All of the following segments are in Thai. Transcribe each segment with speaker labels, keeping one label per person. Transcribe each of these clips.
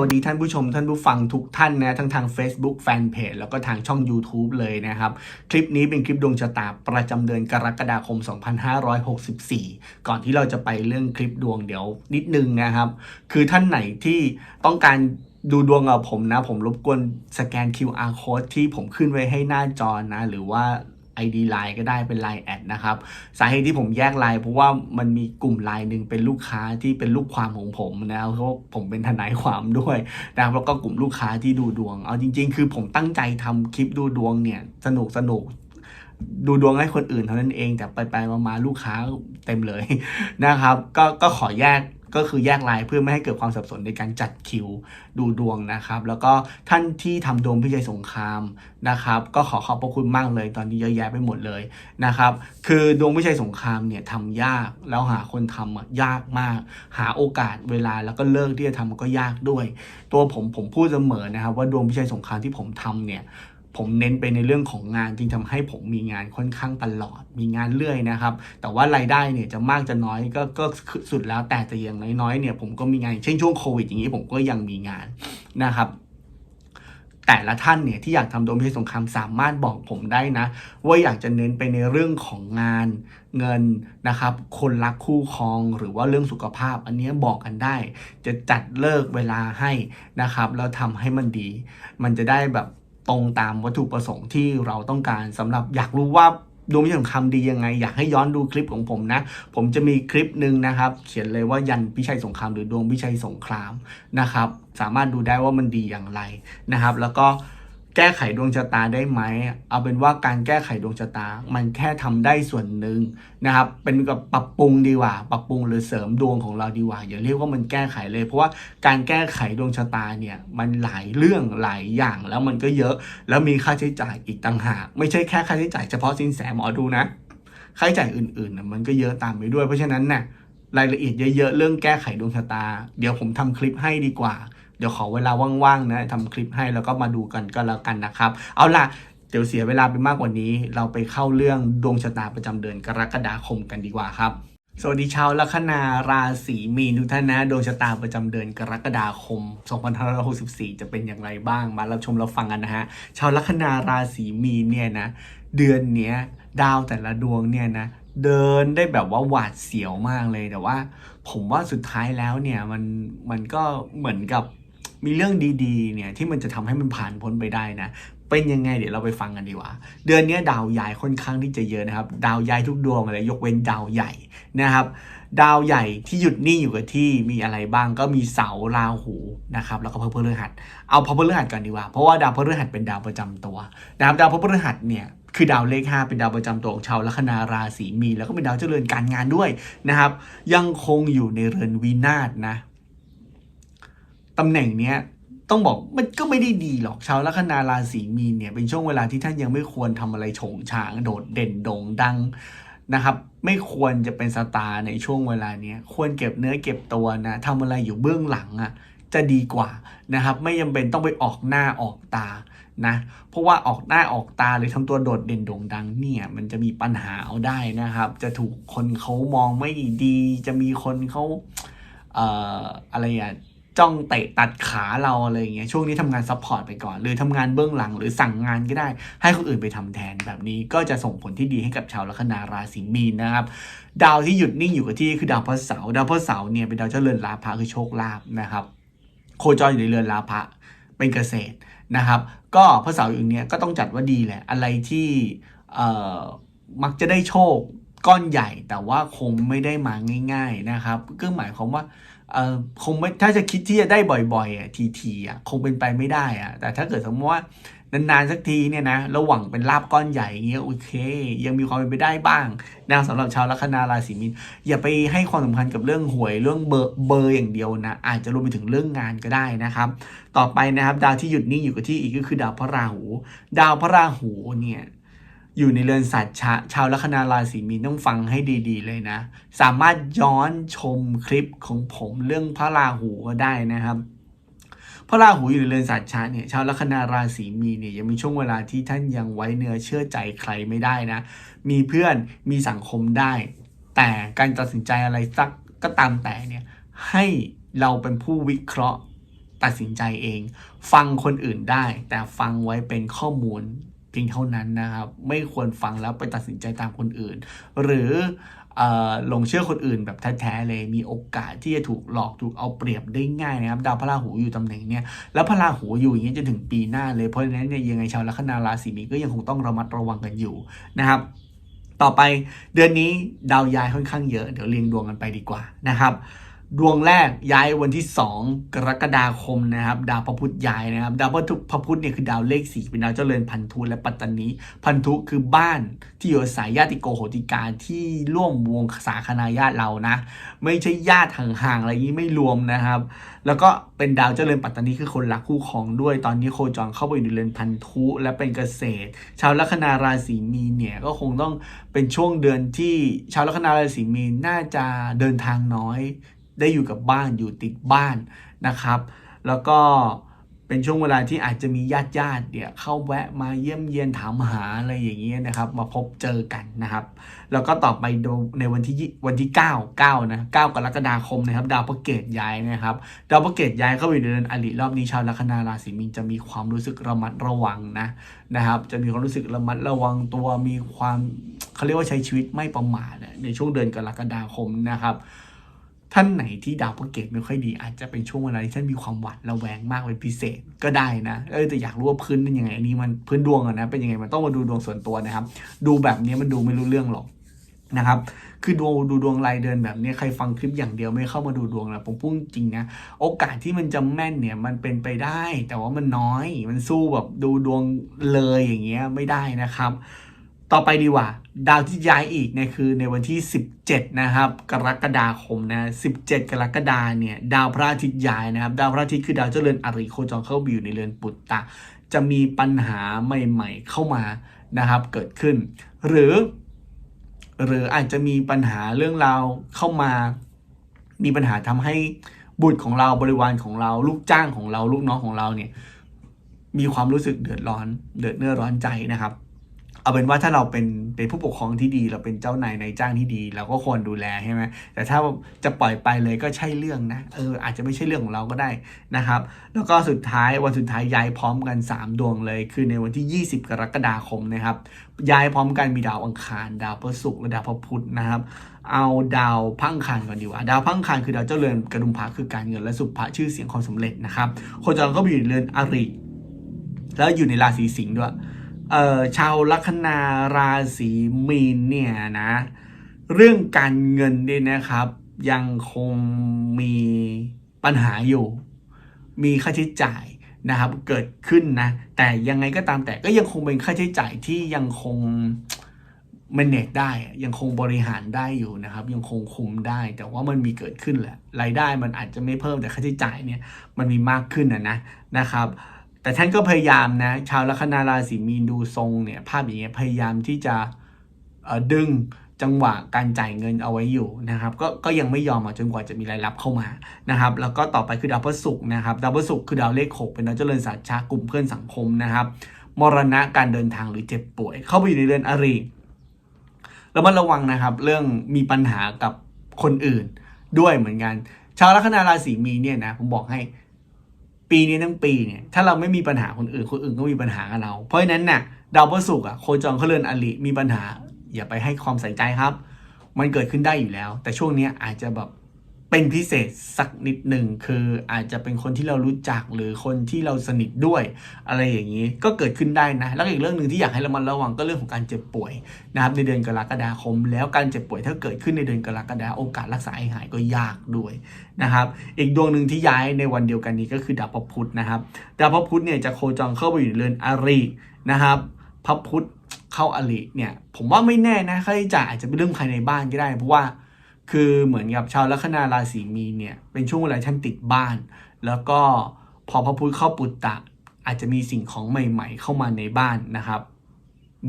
Speaker 1: วัสดีท่านผู้ชมท่านผู้ฟังทุกท่านนะทั้งทาง Facebook Fanpage แล้วก็ทางช่อง YouTube เลยนะครับ คลิปนี้เป็นคลิปดวงชะตาประจำเดือนกรกฎาคม 2564 ก่อนที่เราจะไปเรื่องคลิปดวงเดี๋ยวนิดนึงนะครับ คือท่านไหนที่ต้องการดูดวงกับผมนะ ผมรบกวนสแกน QR code ที่ผมขึ้นไว้ให้หน้าจอนะ หรือว่า ID Line ก็ได้เป็น Line แอดนะครับ สาเหตุที่ผมแยกไลน์เพราะว่ามันมีกลุ่มไลน์หนึ่งเป็นลูกค้าที่เป็นลูกความของผมนะเพราะผมเป็นทนายความด้วยนะครับแล้วก็กลุ่มลูกค้าที่ดูดวง เอาจริง ๆ คือผมตั้งใจทำคลิปดูดวงเนี่ยสนุกสนุกดูดวงให้คนอื่นเท่านั้นเองแต่ไปไปๆมาๆลูกค้าเต็มเลยนะครับ ก็ก็ขอแยก ก็คือแยกไลน์เพื่อไม่ให้เกิดความสับสนในการจัดคิวดูดวงนะครับ แล้วก็ท่านที่ทำดวงพิชัยสงครามนะครับ ก็ขอขอบพระคุณมากเลย ตอนนี้เยอะแยะไปหมดเลยนะครับ คือดวงพิชัยสงครามเนี่ยทำยากแล้วหาคนทำอะยากมาก หาโอกาสเวลาแล้วก็เลิกที่จะทำก็ยากด้วย ตัวผมผมพูดเสมอนะครับ ว่าดวงพิชัยสงครามที่ผมทำเนี่ย ผมเน้นไปในเรื่องของงานจึงทำให้ผมมีงานค่อนข้างตลอด มีงานเรื่อยนะครับ แต่ว่ารายได้เนี่ยจะมากจะน้อยก็ก็สุดแล้วแต่แต่อย่างน้อยๆเนี่ยผมก็มีงานเช่นช่วงโควิดอย่างนี้ผมก็ยังมีงานนะครับแต่ละท่านเนี่ยที่อยากทำโดมเพศสงครามสามารถบอกผมได้นะ ว่าอยากจะเน้นไปในเรื่องของงานเงินนะครับ คนรักคู่ครองหรือว่าเรื่องสุขภาพ อันเนี้ยบอกกันได้ จะจัดเลิกเวลาให้นะครับแล้วทำให้มันดี มันจะได้แบบ ตรงตามวัตถุประสงค์ที่เราต้องการสำหรับอยากรู้ว่าดวงพิชัยสงครามดียังไง อยากให้ย้อนดูคลิปของผมนะ ผมจะมีคลิปหนึ่งนะครับ เขียนเลยว่ายันพิชัยสงครามหรือดวงพิชัยสงครามนะครับ สามารถดูได้ว่ามันดีอย่างไรนะครับ แล้วก็ แก้ไขดวงชะตาได้ไหม เอาเป็นว่าการแก้ไขดวงชะตา มันแค่ทำได้ส่วนหนึ่งนะครับ เป็นกับปรับปรุงดีกว่า ปรับปรุงหรือเสริมดวงของเราดีกว่า อย่าเรียกว่ามันแก้ไขเลย เพราะว่าการแก้ไขดวงชะตาเนี่ย มันหลายเรื่องหลายอย่างแล้วมันก็เยอะ แล้วมีค่าใช้จ่ายอีกต่างหาก ไม่ใช่แค่ค่าใช้จ่ายเฉพาะสินแสหมอดูนะ ค่าใช้จ่ายอื่นๆ มันก็เยอะตามไปด้วย เพราะฉะนั้นเนี่ยรายละเอียดเยอะๆ เรื่องแก้ไขดวงชะตา เดี๋ยวผมทำคลิปให้ดีกว่า เดี๋ยวขอเวลาว่างๆนะทำคลิปให้แล้วก็มาดูกันก็แล้วกันนะครับ เอาล่ะเดี๋ยวเสียเวลาไปมากกว่านี้ เราไปเข้าเรื่องดวงชะตาประจำเดือนกรกฎาคมกันดีกว่าครับสวัสดีชาวลัคนาราศีมีนทุกท่านนะดวงชะตาประจำเดือนกรกฎาคม 2564 จะเป็นอย่างไรบ้างมารับชมรับฟังกันนะฮะชาวลัคนาราศีมีนเนี่ยนะเดือนเนี้ยดาวแต่ละดวงเนี่ยนะเดินได้แบบว่าหวาดเสียวมากเลยแต่ว่า ผมว่าสุดท้ายแล้วเนี่ยมันมันก็เหมือนกับ มีเรื่องดีๆเนี่ยที่มันจะทำให้มันผ่านพ้นไปได้นะ เป็นยังไงเดี๋ยวเราไปฟังกันดีกว่า เดือนนี้ดาวย้ายค่อนข้างที่จะเยอะนะครับ ดาวย้ายทุกดวงเลยยกเว้นดาวใหญ่นะครับ ดาวใหญ่ที่หยุดนิ่งอยู่กับที่มีอะไรบ้างก็มีเสาราหูนะครับแล้วก็พระพฤหัส เอาพระพฤหัสก่อนดีกว่า เพราะว่าดาวพฤหัสเป็นดาวประจำตัวนะครับดาวพระพฤหัสเนี่ยคือดาวเลข 5 เป็นดาวประจำตัวของชาวลัคนาราศีมีนแล้วก็เป็นดาวเจริญการงานด้วยนะครับ ยังคงอยู่ในเรือนวินาศนะ ตำแหน่งเนี้ยต้องบอกมันก็ไม่ได้ดีหรอกชาวลัคนาราศีมีนเนี่ยเป็นช่วงเวลาที่ท่านยังไม่ควรทำอะไรโฉงฉางโดดเด่นโด่งดังนะครับ ไม่ควรจะเป็นสตาร์ในช่วงเวลาเนี้ยควรเก็บเนื้อเก็บตัวนะทำอะไรอยู่เบื้องหลังอะจะดีกว่านะครับ ไม่จำเป็นต้องไปออกหน้าออกตานะเพราะว่าออกหน้าออกตาหรือทำตัวโดดเด่นโด่งดังเนี่ยมันจะมีปัญหาเอาได้นะครับ จะถูกคนเขามองไม่ดี จะมีคนเขาเอ่ออะไรอะ จ้องเตะตัดขาเราอะไรอย่างเงี้ยช่วงนี้ทำงานซัพพอร์ตไปก่อน หรือทำงานเบื้องหลังหรือสั่งงานก็ได้ ให้คนอื่นไปทำแทนแบบนี้ก็จะส่งผลที่ดีให้กับชาวลัคนาราศีมีนนะครับ ดาวที่หยุดนิ่งอยู่กับที่คือดาวพฤหัสเสาร์ดาวพฤหัสเสาร์เนี่ยเป็นดาวเจ้าเรือนลาภะคือโชคลาภนะครับ โคจรอยู่ในเรือนลาภะเป็นเกษตรนะครับ ก็พระเสาร์อย่างเนี้ยก็ต้องจัดว่าดีแหละอะไรที่เอ่อมักจะได้โชค ก้อนใหญ่แต่ว่าคงไม่ได้มาง่าย ๆนะครับ ก็หมายความว่าเออคงไม่ถ้าจะคิดที่จะได้บ่อยๆอะทีๆอะคงเป็นไปไม่ได้อะแต่ถ้าเกิดสมมติว่านานๆสักทีเนี่ยนะระหว่างเป็นลาบก้อนใหญ่เงี้ยโอเค ยังมีความเป็นไปได้บ้างนะสำหรับชาวลัคนาราศีมีนอย่าไปให้ความสำคัญกับเรื่องหวยเรื่องเบอร์เบอร์อย่างเดียวนะอาจจะรวมไปถึงเรื่องงานก็ได้นะครับ ต่อไปนะครับ ดาวที่หยุดนิ่งอยู่กับที่อีกก็คือดาวพระราหู ดาวพระราหูเนี่ย อยู่ในเรือนสัตว์ชาชาวลัคนาราศีมีนต้องฟังให้ดี ๆ เลยนะ สามารถย้อนชมคลิปของผมเรื่องพระราหูก็ได้นะครับพระราหูอยู่ในเรือนสัตว์ชาเนี่ยชาวลัคนาราศีมีเนี่ยยังมีช่วงเวลาที่ท่านยังไว้เนื้อเชื่อใจใครไม่ได้นะ มีเพื่อนมีสังคมได้ แต่การตัดสินใจอะไรสักก็ตามแต่เนี่ยให้เราเป็นผู้วิเคราะห์ตัดสินใจเอง ฟังคนอื่นได้ แต่ฟังไว้เป็นข้อมูล เพียงเท่านั้นนะครับ ไม่ควรฟังแล้วไปตัดสินใจตามคนอื่น หรือเอ่อหลงเชื่อคนอื่นแบบแท้ๆเลยมีโอกาสที่จะถูกหลอกถูกเอาเปรียบได้ง่ายนะครับดาวพระราหูอยู่ตำแหน่งเนี้ยแล้วพระราหูอยู่อย่างนี้ยจนถึงปีหน้าเลยเพราะฉะนั้นเนี่ยยังไงชาวลัคนาราศีมีนก็ยังคงต้องระมัดระวังกันอยู่นะครับต่อไปเดือนนี้ดาวย้ายค่อนข้างเยอะ เดี๋ยวเรียงดวงกันไปดีกว่านะครับ ดวงแรกย้ายวันที่ 2 กรกฎาคมนะครับ ดาวพระพุธย้ายนะครับ ดาวพระพุธพระพุธเนี่ยคือดาวเลขสี่เป็นดาวเจริญพันธุและปัตตานีพันธุคือบ้านที่อยู่อาศัยญาติโกโหติกาที่ร่วมวงสาคนาญาติเรานะ ไม่ใช่ญาติห่างๆอะไรนี้ไม่รวมนะครับ แล้วก็เป็นดาวเจริญปัตตานีคือคนรักคู่ครองด้วย ตอนนี้โคจรเข้าไปอยู่ในเรือนพันธุและเป็นเกษตร ชาวลัคนาราศีมีนเนี่ยก็คงต้องเป็นช่วงเดือนที่ชาวลัคนาราศีมีนน่าจะเดินทางน้อย ได้อยู่กับบ้านอยู่ติดบ้านนะครับ แล้วก็เป็นช่วงเวลาที่อาจจะมีญาติญาติเนี่ยเข้าแวะมาเยี่ยมเยียนถามหาอะไรอย่างเงี้ยนะครับ มาพบเจอกันนะครับ แล้วก็ต่อไปในวันที่วันที่ 9 9นะ9กรกฎาคมนะครับ ดาวพระเกตย้ายนะครับ ดาวพระเกตย้ายเข้าไปในเดือนอริรอบนี้ชาวลัคนาราศีมีนจะมีความรู้สึกระมัดระวังนะนะครับ จะมีความรู้สึกระมัดระวังตัวมีความเขาเรียกว่าใช้ชีวิตไม่ประมาทในช่วงเดือนกรกฎาคมนะครับ ท่านไหนที่ดาวพระเกตไม่ค่อยดี อาจจะเป็นช่วงเวลาที่ท่านมีความหวาดระแวงมากเป็นพิเศษก็ได้นะเออแต่อยากรู้ว่าพื้นเป็นยังไงอันนี้มันพื้นดวงอะนะเป็นยังไงมันต้องมาดูดวงส่วนตัวนะครับ ดูแบบนี้มันดูไม่รู้เรื่องหรอกนะครับคือดูดูดวงรายเดือนแบบนี้ใครฟังคลิปอย่างเดียวไม่เข้ามาดูดวงนะผมพูดจริงนะโอกาสที่มันจะแม่นเนี่ยมันเป็นไปได้ แต่ว่ามันน้อยมันสู้แบบดูดวงเลยอย่างเงี้ยไม่ได้นะครับ ต่อไปดีกว่า ดาวที่ย้ายอีกเนี่ยคือในวันที่ 17 นะครับ กรกฎาคมนะ 17 กรกฎาเนี่ย ดาวพระอาทิตย์ย้ายนะครับ ดาวพระอาทิตย์คือดาวเจริญอริโคจรเข้าไปอยู่ในเรือนปุตตะ จะมีปัญหาใหม่ๆเข้ามานะครับเกิดขึ้น หรือ หรืออาจจะมีปัญหาเรื่องราวเข้ามา มีปัญหาทำให้บุตรของเราบริวารของเราลูกจ้างของเราลูกน้องของเราเนี่ยมีความรู้สึกเดือดร้อน เดือดเนื้อร้อนใจนะครับ เอาเป็นว่าถ้าเราเป็นเป็นผู้ปกครองที่ดี เราเป็นเจ้านายนายจ้างที่ดี เราก็ควรดูแลใช่ไหมแต่ถ้าจะปล่อยไปเลยก็ใช่เรื่องนะเอออาจจะไม่ใช่เรื่องของเราก็ได้นะครับ แล้วก็สุดท้ายวันสุดท้ายย้ายพร้อมกัน 3 ดวงเลย คือในวันที่ 20 กรกฎาคมนะครับย้ายพร้อมกันมีดาวอังคาร ดาวพฤหัสและดาวพพุธนะครับเอาดาวพังคารก่อนดีกว่าดาวพังคารคือดาวเจ้าเรือนกระดุมพระคือการเงินและสุภะชื่อเสียงความสำเร็จนะครับโคจรก็อยู่ในเรือนอริแล้วอยู่ในราศีสิงห์ด้วย เอ่อชาวลัคนาราศีมีนเนี่ยนะ เรื่องการเงินเนี่ยนะครับ ยังคงมีปัญหาอยู่ มีค่าใช้จ่ายนะครับเกิดขึ้นนะ แต่ยังไงก็ตามแต่ก็ยังคงเป็นค่าใช้จ่ายที่ยังคง manage ได้ ยังคงบริหารได้อยู่นะครับ ยังคงคุมได้ แต่ว่ามันมีเกิดขึ้นแหละรายได้มันอาจจะไม่เพิ่มแต่ค่าใช้จ่ายเนี่ยมันมีมากขึ้นนะนะนะครับ แต่ท่านก็พยายามนะ ชาวลัคนาราศีมีนดูทรงเนี่ยภาพอย่างเงี้ยพยายามที่จะดึงจังหวะการจ่ายเงินเอาไว้อยู่นะครับก็ก็ยังไม่ยอมอะจนกว่าจะมีรายรับเข้ามานะครับแล้วก็ต่อไปคือดาวพฤหัสนะครับดาวพฤหัสคือดาวเลขหกเป็นดาวเจริญศาสตร์ชากลุ่มเพื่อนสังคมนะครับมรณะการเดินทางหรือเจ็บป่วย เข้าไปอยู่ในเรือนอริแล้วมันระวังนะครับ เรื่องมีปัญหากับคนอื่นด้วยเหมือนกัน ชาวลัคนาราศีมีเนี่ยนะผมบอกให้ ปีนี้ทั้งปีเนี่ยถ้าเราไม่มีปัญหาคนอื่นคนอื่นก็มีปัญหากับเรา เพราะฉะนั้นน่ะดาวพฤหัสอะโคจรเขาเรือนอลิมีปัญหา อย่าไปให้ความใส่ใจครับ มันเกิดขึ้นได้อยู่แล้ว แต่ช่วงนี้อาจจะแบบ เป็นพิเศษสักนิดหนึ่งคืออาจจะเป็นคนที่เรารู้จักหรือคนที่เราสนิทด้วย อะไรอย่างนี้ก็เกิดขึ้นได้นะ แล้วอีกเรื่องหนึ่งที่อยากให้เรามันระวังก็เรื่องของการเจ็บป่วยนะครับในเดือนกรกฎาคม แล้วการเจ็บป่วยถ้าเกิดขึ้นในเดือนกรกฎาโอกาสรักษาให้หายก็ยากด้วยนะครับอีกดวงหนึ่งที่ย้ายในวันเดียวกันนี้ก็คือดาวพระพุธนะครับดาวพระพุธเนี่ยจะโคจรเข้าไปอยู่ในเรือนอรินะครับพระพุธเข้าอริเนี่ยผมว่าไม่แน่นะค่าใช้จ่ายอาจจะเป็นเรื่องภายในบ้านก็ได้เพราะว่า คือเหมือนกับชาวลัคนาราศีมีนเนี่ยเป็นช่วงเวลาท่านติดบ้าน แล้วก็พอพระพุธเข้าปุตตะ อาจจะมีสิ่งของใหม่ ๆ เข้ามาในบ้านนะครับ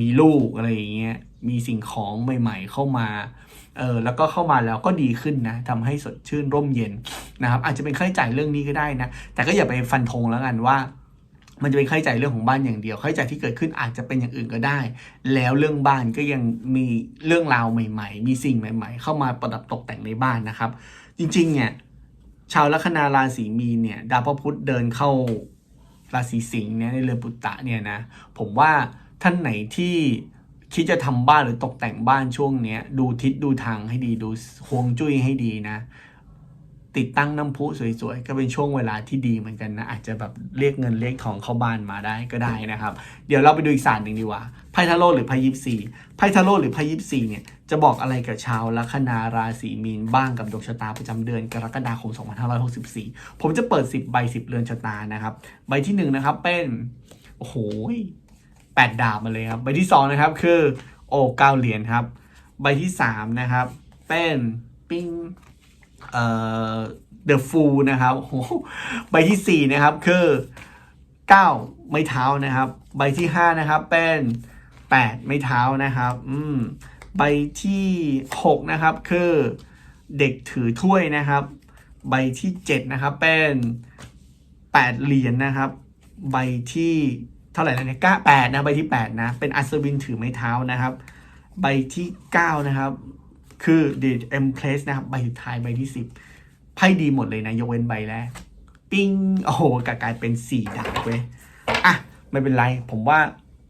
Speaker 1: มีลูกอะไรอย่างเงี้ยมีสิ่งของใหม่ ๆ เข้ามาเออแล้วก็เข้ามาแล้วก็ดีขึ้นนะทำให้สดชื่นร่มเย็นนะครับ อาจจะเป็นค่าใช้จ่ายเรื่องนี้ก็ได้นะ แต่ก็อย่าไปฟันธงแล้วกันว่า มันจะเป็นค่าใช้จ่ายเรื่องของบ้านอย่างเดียวค่าใช้จ่ายที่เกิดขึ้นอาจจะเป็นอย่างอื่นก็ได้ แล้วเรื่องบ้านก็ยังมีเรื่องราวใหม่ ๆ มีสิ่งใหม่ ๆ เข้ามาประดับตกแต่งในบ้านนะครับ จริงๆเนี่ยชาวลัคนาราศีมีนเนี่ยดาวพระพุธเดินเข้าราศีสิงห์เนี่ยในเรือนปุตตะเนี่ยนะผมว่าท่านไหนที่คิดจะทำบ้านหรือตกแต่งบ้านช่วงเนี้ยดูทิศดูทางให้ดีดูฮวงจุ้ยให้ดีนะ ติดตั้งน้ำพุสวยๆ ก็เป็นช่วงเวลาที่ดีเหมือนกันนะ อาจจะแบบเรียกเงินเรียกทองเข้าบ้านมาได้ก็ได้นะครับ เดี๋ยวเราไปดูอีกศาสตร์หนึ่งดีกว่าไพทาโรหรือไพยิปซีไพทาโรหรือไพยิปซีเนี่ยจะบอกอะไรกับชาวลัคนาราศีมีนบ้างกับดวงชะตาประจำเดือนกรกฎาคม 2564 ผมจะเปิด 10 ใบ 10 เรือนชะตานะครับ ใบที่1นะครับเป็นโอ้โหแปดดาบมาเลยครับใบที่2นะครับคือโอ้เก้าเหรียญครับ ใบที่3นะครับเป็นปิ้ง เอ่อ The Fool นะครับโหใบที่ 4 นะครับ คือ 9 ไม้เท้านะครับ ใบที่ 5 นะครับ เป็น 8 ไม้เท้านะครับอืมใบที่ 6 นะครับ คือเด็กถือถ้วยนะครับ ใบที่ 7 นะครับ เป็น 8 เหรียญนะครับ ใบที่เท่าไหร่แล้วเนี่ยก้าแปดนะใบที่ 8 นะ เป็นอัศวินถือไม้เท้านะครับ ใบที่ 9 นะครับ คือ The Empress นะครับใบสุดท้ายใบที่ 10ไพ่ดีหมดเลยนะ ยกเว้นใบแรกปิ้งโอ้โหกลายเป็น4ดาบเว้ยอะไม่เป็นไร ผมว่า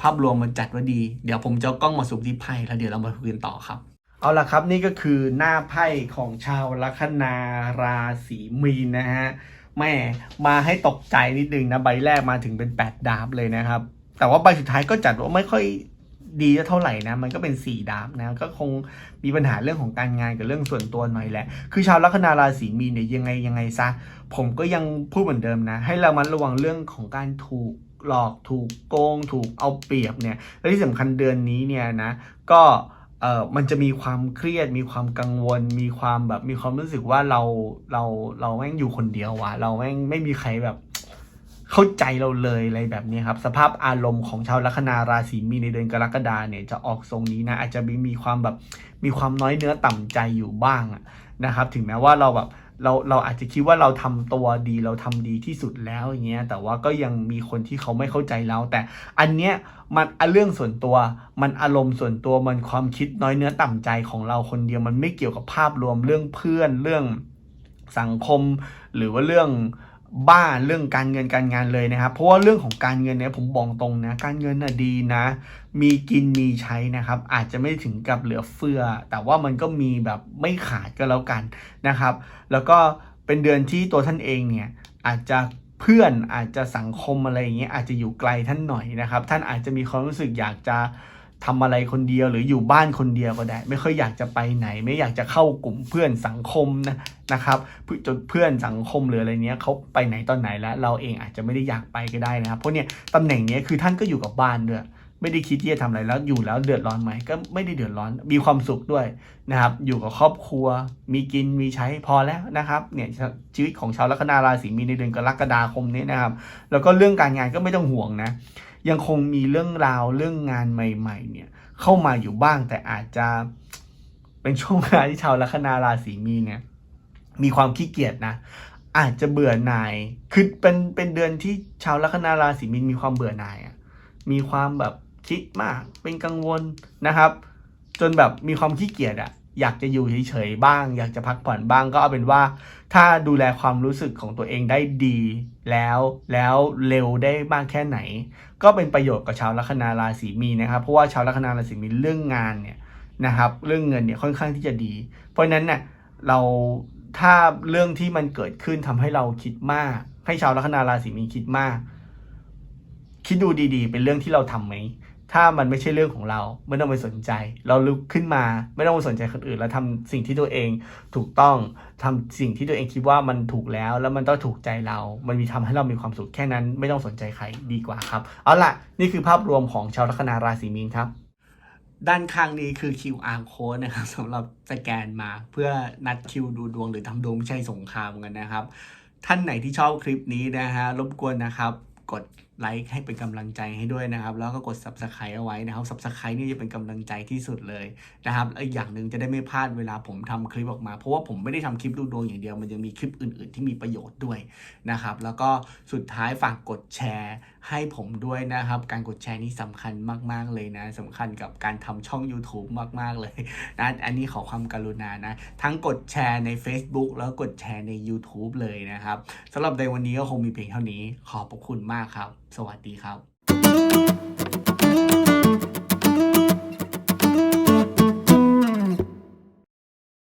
Speaker 1: ภาพรวมมันจัดว่าดี เดี๋ยวผมจะกล้องมาสูบที่ไพ่แล้วเดี๋ยวเรามาคุยกันต่อครับ เอาละครับนี่ก็คือหน้าไพ่ของชาวลัคนาราศีมีนนะฮะแม่มาให้ตกใจนิดนึงนะใบแรกมาถึงเป็น 8 ดาบเลยนะครับ แต่ว่าใบสุดท้ายก็จัดว่าไม่ค่อย ดีเท่าไหร่นะ มันก็เป็น4ดาบนะ ก็คงมีปัญหาเรื่องของการงานกับเรื่องส่วนตัวหน่อยแหละ คือชาวลัคนาราศีมีนเนี่ยยังไงยังไงซะ ผมก็ยังพูดเหมือนเดิมนะ ให้เรามันระวังเรื่องของการถูกหลอก ถูกโกง ถูกเอาเปรียบเนี่ย และที่สำคัญเดือนนี้เนี่ยนะ ก็เออมันจะมีความเครียด มีความกังวล มีความแบบ มีความรู้สึกว่าเรา เรา เราแม่งอยู่คนเดียววะเราแม่งไม่มีใครแบบ เข้าใจเราเลยอะไรแบบนี้ครับ สภาพอารมณ์ของชาวลัคนาราศีมีในเดือนกรกฎาเนี่ยจะออกทรงนี้นะ อาจจะมีมีความแบบมีความน้อยเนื้อต่ำใจอยู่บ้างนะครับ ถึงแม้ว่าเราแบบเราเราอาจจะคิดว่าเราทำตัวดีเราทำดีที่สุดแล้วอย่างเงี้ยแต่ว่าก็ยังมีคนที่เขาไม่เข้าใจเรา แต่อันเนี้ยมันเรื่องส่วนตัวมันอารมณ์ส่วนตัวมันความคิดน้อยเนื้อต่ำใจของเราคนเดียวมันไม่เกี่ยวกับภาพรวมเรื่องเพื่อนเรื่องสังคม หรือว่าเรื่อง บ้าเรื่องการเงินการงานเลยนะครับ เพราะว่าเรื่องของการเงินเนี่ยผมบอกตรงนะ การเงินน่ะดีนะ มีกินมีใช้นะครับ อาจจะไม่ถึงกับเหลือเฟือ แต่ว่ามันก็มีแบบไม่ขาดก็แล้วกันนะครับ แล้วก็เป็นเดือนที่ตัวท่านเองเนี่ยอาจจะเพื่อนอาจจะสังคมอะไรอย่างเงี้ยอาจจะอยู่ไกลท่านหน่อยนะครับ ท่านอาจจะมีความรู้สึกอยากจะ ทำอะไรคนเดียวหรืออยู่บ้านคนเดียวก็ได้ ไม่ค่อยอยากจะไปไหน ไม่อยากจะเข้ากลุ่มเพื่อนสังคมนะนะครับเพื่อนจนเพื่อนสังคมหรืออะไรเนี้ยเขาไปไหนตอนไหนแล้ว เราเองอาจจะไม่ได้อยากไปก็ได้นะครับเพราะเนี่ยตำแหน่งเนี้ยคือท่านก็อยู่กับบ้านด้วยไม่ได้คิดที่จะทำอะไรแล้วอยู่แล้วเดือดร้อนไหมก็ไม่ได้เดือดร้อนมีความสุขด้วยนะครับ อยู่กับครอบครัว มีกินมีใช้พอแล้วนะครับเนี่ยชีวิตของชาวลัคนาราศีมีนในเดือนกรกฎาคมนี้นะครับ แล้วก็เรื่องการงานก็ไม่ต้องห่วงนะ ยังคงมีเรื่องราวเรื่องงานใหม่ ๆ เนี่ย เข้ามาอยู่บ้างแต่อาจจะเป็นช่วงเวลาที่ชาวลัคนาราศีมีนเนี่ย มีความขี้เกียจนะ อาจจะเบื่อหน่ายคือเป็นเป็นเดือนที่ชาวลัคนาราศีมีนมีความเบื่อหน่ายอะมีความแบบคิดมากเป็นกังวลนะครับ จนแบบมีความขี้เกียจอะ อยากจะอยู่เฉยๆบ้าง อยากจะพักผ่อนบ้างก็เอาเป็นว่า ถ้าดูแลความรู้สึกของตัวเองได้ดีแล้วแล้วเร็วได้มากแค่ไหน ก็เป็นประโยชน์กับชาวลัคนาราศีมีนะครับ เพราะว่าชาวลัคนาราศีมีเรื่องงานเนี่ยนะครับ เรื่องเงินเนี่ยค่อนข้างที่จะดี เพราะฉะนั้นเนี่ยเราถ้าเรื่องที่มันเกิดขึ้นทำให้เราคิดมาก ให้ชาวลัคนาราศีมีคิดมาก คิดดูดีๆ เป็นเรื่องที่เราทำไหม ถ้ามันไม่ใช่เรื่องของเรา ไม่ต้องไปสนใจ เราลุกขึ้นมา ไม่ต้องไปสนใจคนอื่น แล้วทำสิ่งที่ตัวเองถูกต้องทำสิ่งที่ตัวเองคิดว่ามันถูกแล้ว แล้วมันต้องถูกใจเรา มันมีทำให้เรามีความสุขแค่นั้น ไม่ต้องสนใจใครดีกว่าครับ เอาล่ะ นี่คือภาพรวมของชาวลัคนาราศีมีนครับ ด้านข้างนี้คือ QR code นะครับสำหรับสแกนมาเพื่อนัดคิวดูดวงหรือทำดวงไม่ใช่สงครามกันนะครับ ท่านไหนที่ชอบคลิปนี้นะฮะรบกวนนะครับ กด ไลค์ให้เป็นกำลังใจให้ด้วยนะครับ แล้วก็กด subscribe เอาไว้นะครับ subscribe นี่จะเป็นกำลังใจที่สุดเลยนะครับและอีกอย่างหนึ่งจะได้ไม่พลาดเวลาผมทำคลิปออกมา เพราะว่าผมไม่ได้ทำคลิปดูดวงอย่างเดียว มันยังมีคลิปอื่น ๆ ที่มีประโยชน์ด้วยนะครับ แล้วก็สุดท้ายฝากกดแชร์ให้ผมด้วยนะครับ การกดแชร์นี่สำคัญมาก ๆ เลยนะสำคัญกับการทำช่อง YouTube มาก ๆ เลยนะอันนี้ขอความกรุณานะ ทั้งกดแชร์ใน Facebook แล้วกดแชร์ใน YouTube เลยนะครับสำหรับในวันนี้ก็คงมีเพียงเท่านี้ขอบพระคุณมากครับสวัสดีครับ